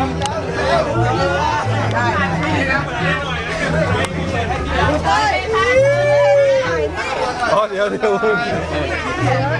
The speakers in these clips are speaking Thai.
เดี๋ยวเดี๋ยว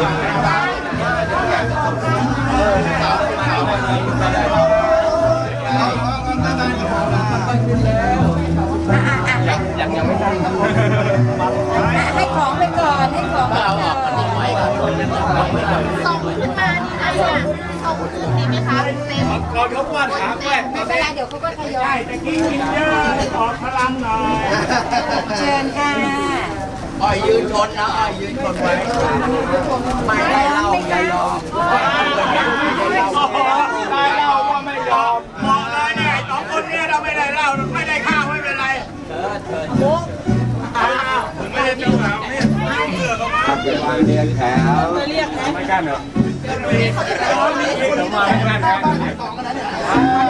ให้ผ่างยังไม่ให้ของไปก่อน ให้ของไปก่อนส่งขึ้นมานี่นะเนี่ยส่งคืนดีไหมคะเต็มก่อนเขาวาถามแม่ไม่เป็นไรเดี๋ยวเขาก็ทยอยตะกี้กินเยอะออกพลังหน่อย เชิญค่ะ อ้อยยืนชนนะอ้อยยืนชนไว้ไม่ได้เล่าอย่ยอมได้เล่าก็ไม่ยอมเหมาะเลยเนี่ยสองคนเนี่ยเราไม่ได้เล่าไม่ได้ข้าวไม่เป็นไรมุกผมไม่ได้เจ้าสาวเนี่ยเสือก็มาวางเรียงแถวไม่กั้นเหรอมาไม่กั้นครับ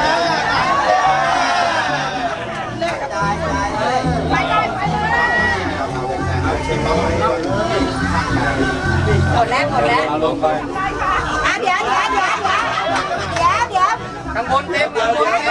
หมดแล้วหมดแล้วเอาลงไปอะเดี๋ยวเดี๋ยวเดี๋ยวเดี๋ยวเดี๋ยวเดี๋ยวข้างบนเต็มข้างบนให้เต็ม